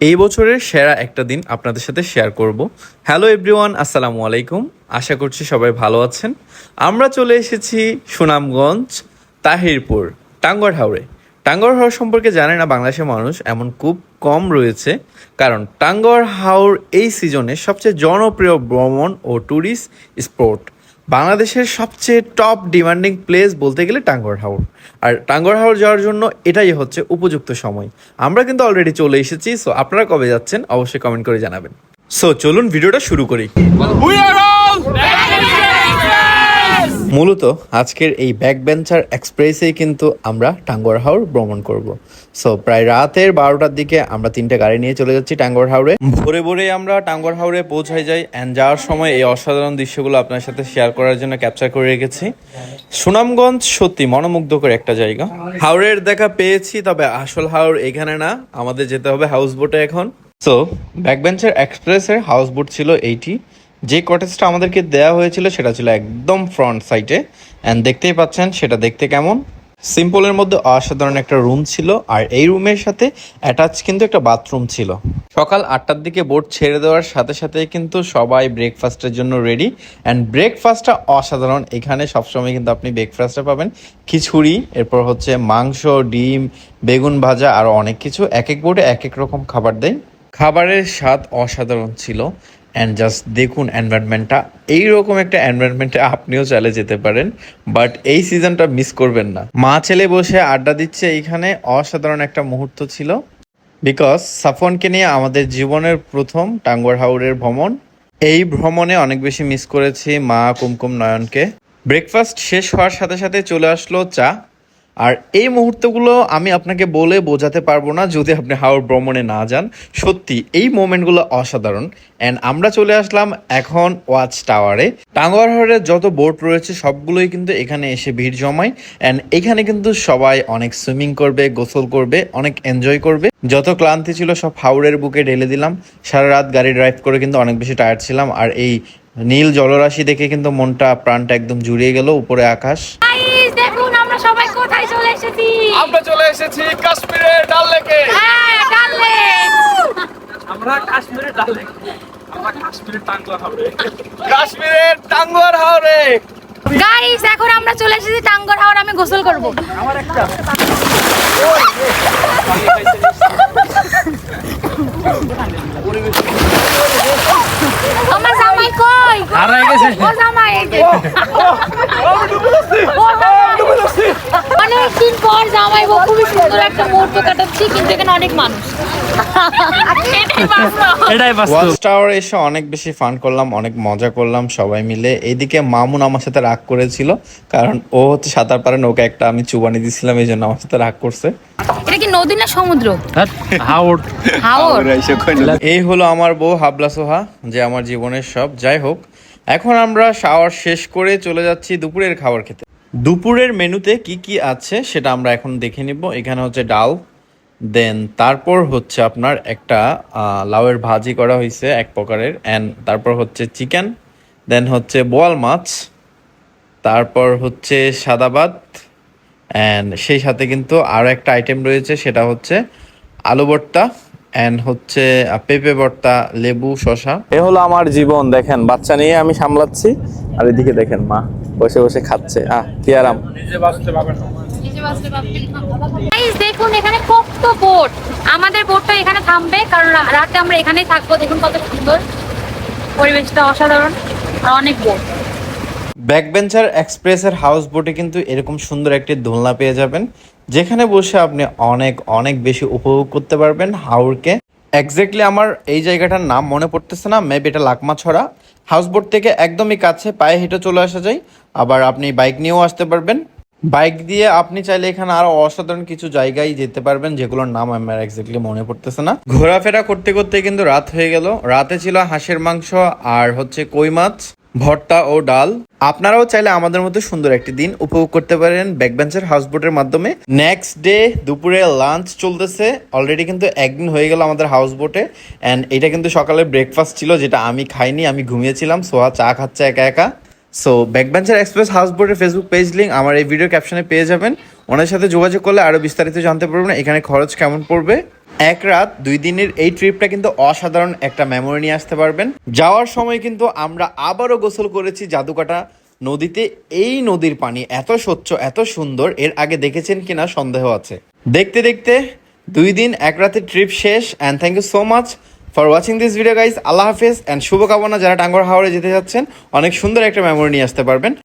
এই বছরের সেরা একটা দিন আপনাদের সাথে শেয়ার করব। হ্যালো এভরিওয়ান আসসালামু আলাইকুম। আশা করছি সবাই ভালো আছেন। আমরা চলে এসেছি সুনামগঞ্জ, তাহিরপুর, টাঙ্গর হাওড়ে টাঙ্গর হাওর সম্পর্কে জানে না বাংলাদেশের মানুষ, এমন খুব কম রয়েছে। কারণ টাঙ্গর হাওর এই সিজনে সবচেয়ে জনপ্রিয় ভ্রমণ ও ট্যুরিস্ট স্পট বাংলাদেশের সবচেয়ে টপ ডিমান্ডিং প্লেস বলতে গেলে টাঙ্গর হাওর আর টাঙ্গর হাওর যাওয়ার জন্য এটাই হচ্ছে উপযুক্ত সময়। আমরা কিন্তু অলরেডি চলে এসেছি সো আপনারা কবে যাচ্ছেন অবশ্যই কমেন্ট করে জানাবেন। সো চলুন ভিডিওটা শুরু করি। মূলত আজকের এই ব্যাকবেঞ্চার এক্সপ্রেসেই কিন্তু আমরা টাঙ্গর হাওর ভ্রমণ করব। সো প্রায় রাতের বারোটার দিকে আমরা তিনটে গাড়ি নিয়ে চলে যাচ্ছি টাঙ্গর হাওড়ে ভোরে ভোরে আমরা টাঙ্গর হাওড়ে পৌঁছাই যাই অ্যান্ড যাওয়ার সময় এই অসাধারণ দৃশ্যগুলো আপনার সাথে শেয়ার করার জন্য ক্যাপচার করে রেখেছি। সুনামগঞ্জ সত্যি মনোমুগ্ধকর একটা জায়গা। হাওড়ের দেখা পেয়েছি, তবে আসল হাওড় এখানে না, আমাদের যেতে হবে হাউস বোটে এখন। সো ব্যাকবেঞ্চার এক্সপ্রেসের হাউস বোট ছিল এইটি। যে কটেজটা আমাদেরকে দেওয়া হয়েছিল সেটা ছিল একদম ফ্রন্ট সাইডে অ্যান্ড দেখতেই পাচ্ছেন, সেটা দেখতে কেমন? সিম্পলের মধ্যে অসাধারণ একটা রুম ছিল, আর এই রুমের সাথে অ্যাটাচ কিন্তু একটা বাথরুম ছিল। সকাল আটটার দিকে বোট ছেড়ে দেওয়ার সাথে সাথে কিন্তু সবাই ব্রেকফাস্টের জন্য রেডি অ্যান্ড ব্রেকফাস্টটা অসাধারণ। এখানে সবসময় কিন্তু আপনি ব্রেকফাস্টটা পাবেন। খিচুড়ি, এরপর হচ্ছে মাংস, ডিম, বেগুন ভাজা আরও অনেক কিছু। এক এক বোটে এক এক রকম খাবার দেয়। খাবারের স্বাদ অসাধারণ ছিল। অ্যান্ড জাস্ট দেখুন এনভায়রনমেন্টটা এইরকম একটা এনভায়রনমেন্টে আপনিও চলে যেতে পারেন বাট এই সিজনটা মিস করবেন না। মা ছেলে বসে আড্ডা দিচ্ছে এইখানে, অসাধারণ একটা মুহূর্ত ছিল। বিকজ সাফনকে নিয়ে আমাদের জীবনের প্রথম টাঙ্গর হাউড়ের ভ্রমণ। এই ভ্রমণে অনেক বেশি মিস করেছি মা কুমকুম নয়নকে। ব্রেকফাস্ট শেষ হওয়ার সাথে সাথে চলে আসলো চা। আর এই মুহূর্তগুলো আমি আপনাকে বলে বোঝাতে পারব না যদি আপনি হাওড় ভ্রমণে না যান। সত্যি, এই মোমেন্টগুলো অসাধারণ। অ্যান্ড আমরা চলে আসলাম এখন ওয়াচ টাওয়ারে। টাঙ্গর হাওড়ের যত বোট রয়েছে, সবগুলোই কিন্তু এখানে এসে ভিড় জমায়। অ্যান্ড এখানে কিন্তু সবাই অনেক সুইমিং করবে, গোসল করবে, অনেক এনজয় করবে। যত ক্লান্তি ছিল, সব হাওড়ের বুকে ঢেলে দিলাম। সারা রাত গাড়ি ড্রাইভ করে কিন্তু অনেক বেশি টায়ার্ড ছিলাম। আর এই নীল জলরাশি দেখে কিন্তু মনটা, প্রাণটা একদম জুড়িয়ে গেল উপরে আকাশ গাইস দেখুন আমরা সবাই কোথায় চলে এসেছি আমরা চলে এসেছি কাশ্মীরের ডাল লেকে হ্যাঁ ডালে আমরা কাশ্মীরের ডাল লেক আমরা কাশ্মীরের টাঙ্গুয়ার হাওড়ে কাশ্মীরের টাঙ্গুয়ার হাওড়ে গাইস এখন আমরা চলে এসেছি টাঙ্গর হাওর আমি গোসল করব আমার একটা আমার জামাই কই গেছে। ও জামাই এই যে ও। ডুবে অনেকদিন পর জামাই বউ খুবই সুন্দর একটা মুহূর্ত কাটাচ্ছি কিন্তু এখানে অনেক মানুষ। ওয়াচ টাওয়ার এসে অনেক বেশি ফান করলাম অনেক মজা করলাম সবাই মিলে। এইদিকে মামুন আমার সাথে রাগ করেছিল কারণ ও হচ্ছে সাঁতার পারে নৌকা একটা আমি চুবানি দিছিলাম এই জন্য আমার সাথে রাগ করছে। এটা কি নদী না সমুদ্র? হাওড় হাওর। এই হলো আমার বউ হাবলা সোহা যে আমার জীবনের সব। যাই হোক এখন আমরা শাওয়ার শেষ করে চলে যাচ্ছি দুপুরের খাবার খেতে। দুপুরের মেনুতে কি কি আছে সেটা আমরা এখন দেখে নিব। এখানে হচ্ছে ডাল, দেন তারপর হচ্ছে আপনার একটা লাউয়ের ভাজি করা হয়েছে এক প্রকারের অ্যান্ড তারপর হচ্ছে চিকেন, দেন হচ্ছে বোয়াল মাছ, তারপর হচ্ছে সাদা ভাত অ্যান্ড সেই সাথে কিন্তু আরও একটা আইটেম রয়েছে, সেটা হচ্ছে আলু ভর্তা অ্যান্ড হচ্ছে পেঁপে ভর্তা, লেবু শশা এ হলো আমার জীবন, দেখেন, বাচ্চা নিয়ে আমি সামলাচ্ছি, আর এদিকে দেখেন মা। বসে বসে খাচ্ছে। আহ কি আরাম। দেখুন এখানে কত বোট। আমাদের বোটটা এখানে থামবে কারণ রাতে আমরা এখানেই থাকব। দেখুন কত সুন্দর। পরিবেশটা অসাধারণ। আর অনেক বোট। ব্যাকবেঞ্চার এক্সপ্রেসের হাউস বোটে কিন্তু এরকম সুন্দর একটি দোলনা পেয়ে যাবেন যেখানে বসে আপনি অনেক অনেক বেশি উপভোগ করতে পারবেন হাওরকে এক্স্যাক্টলি আমার এই জায়গাটার নাম মনে পড়তেছে না মেবি এটা লাকমাছড়া। হাউস বোট থেকে একদমই কাছে পায়ে হেঁটে চলে আসা যায়। আবার আপনি বাইক নিয়েও আসতে পারবেন। বাইক দিয়ে আপনি চাইলে এখানে আরও অসাধারণ কিছু জায়গায় যেতে পারবেন, যেগুলোর নাম আমার এক্স্যাক্টলি মনে পড়তেছে না। ঘোরাফেরা করতে করতে কিন্তু রাত হয়ে গেল। রাতে ছিল হাঁসের মাংস আর হচ্ছে কই মাছ, ভর্তা ও ডাল। আপনারাও চাইলে আমাদের মতো সুন্দর একটি দিন উপভোগ করতে পারেন ব্যাকবেঞ্চার হাউসবোটের মাধ্যমে। নেক্সট ডে দুপুরে লাঞ্চ চলতেছে। অলরেডি কিন্তু একদিন হয়ে গেল আমাদের হাউসবোটে। অ্যান্ড এটা কিন্তু সকালে ব্রেকফাস্ট ছিল, যেটা আমি খাইনি, আমি ঘুমিয়েছিলাম। সোহা চা খাচ্ছে একা একা। সো ব্যাকবেঞ্চার এক্সপ্রেস হাউসবোটের ফেসবুক পেজ লিঙ্ক আমার এই ভিডিও ক্যাপশনে পেয়ে যাবেন। ওনার সাথে যোগাযোগ করলে আরও বিস্তারিত জানতে পারবেন এখানে খরচ কেমন পড়বে। এক রাত, দুই দিনের এই ট্রিপটা কিন্তু অসাধারণ একটা মেমোরি নিয়ে আসতে পারবেন। যাওয়ার সময় কিন্তু আমরা আবারও গোসল করেছি জাদুকাটা নদীতে। এই নদীর পানি এত স্বচ্ছ, এত সুন্দর, এর আগে দেখেছেন কিনা সন্দেহ আছে। দেখতে দেখতে দুই দিন, এক রাতের ট্রিপ শেষ and thank you so much for watching this video guys আল্লাহ হাফেজ অ্যান্ড শুভকামনা যারা টাঙ্গর হাওড়ে যেতে যাচ্ছেন, অনেক সুন্দর একটা মেমোরি নিয়ে আসতে পারবেন।